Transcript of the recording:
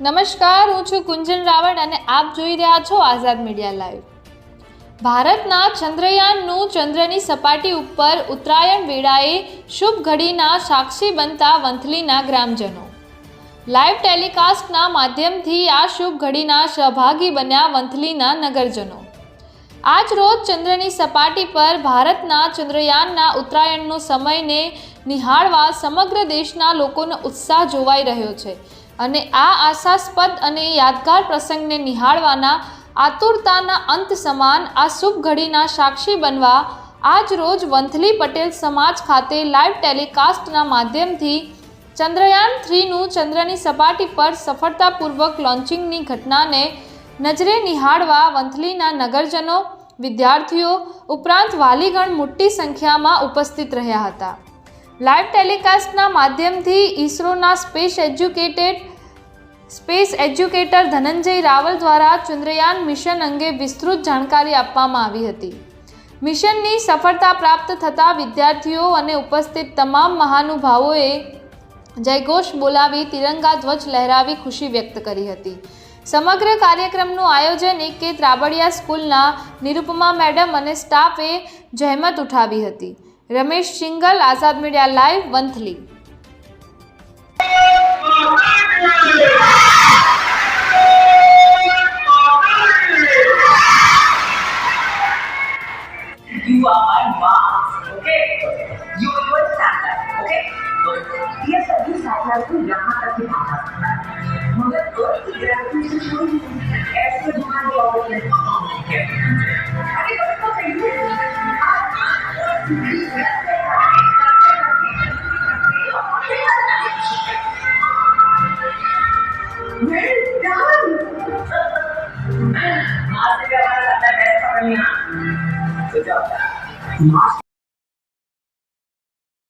નમસ્કાર, હું છું કુંજન રાવળ અને આપ જોઈ રહ્યા છો આઝાદ મીડિયા લાઈવ. ભારતના ચંદ્રયાનનું ચંદ્રની સપાટી ઉપર ઉત્તરાયણ વેળાએ શુભ ઘડીના સાક્ષી બનતા વંથલીના ગ્રામજનો. લાઈવ ટેલિકાસ્ટના માધ્યમથી આ શુભ ઘડીના સહભાગી બન્યા વંથલીના નગરજનો. આજ રોજ ચંદ્રની સપાટી પર ભારતના ચંદ્રયાનના ઉત્તરાયણનો સમયને નિહાળવા સમગ્ર દેશના લોકોનો ઉત્સાહ જોવાઈ રહ્યો છે. અને આ આશાસ્પદ અને યાદગાર પ્રસંગને નિહાળવાના આતુરતાના અંત સમાન આ શુભ ઘડીના સાક્ષી બનવા આજ રોજ વંથલી પટેલ સમાજ ખાતે લાઈવ ટેલિકાસ્ટના માધ્યમથી ચંદ્રયાન થ્રીનું ચંદ્રની સપાટી પર સફળતાપૂર્વક લોન્ચિંગની ઘટનાને નજરે નિહાળવા વંથલીના નગરજનો, વિદ્યાર્થીઓ ઉપરાંત વાલીગણ મોટી સંખ્યામાં ઉપસ્થિત રહ્યા હતા. લાઈવ ટેલિકાસ્ટના માધ્યમથી ઇસરોના space educated, space educator Dhananjay Raval દ્વારા ચંદ્રયાન મિશન અંગે વિસ્તૃત જાણકારી આપવામાં આવી હતી. મિશનની સફળતા પ્રાપ્ત થતાં વિદ્યાર્થીઓ અને ઉપસ્થિત તમામ મહાનુભાવોએ જયઘોષ બોલાવી તિરંગા ધ્વજ લહેરાવી ખુશી વ્યક્ત કરી હતી. સમગ્ર કાર્યક્રમનું આયોજન એક કે ત્રાબડિયા સ્કૂલના નિરૂપમા મેડમ અને સ્ટાફે જહેમત ઉઠાવી હતી. Ramesh Singal Azad media live Vanthali You are my mom, okay? You are your standard, okay? ये सभी सैटेलाइट को यहाँ तक ही पहुँचा सकता है मगर अर्थ की ग्रेविटी से कोई ऐसे बाहर डेवलपमेंट अरे 唉呀睡觉了怎么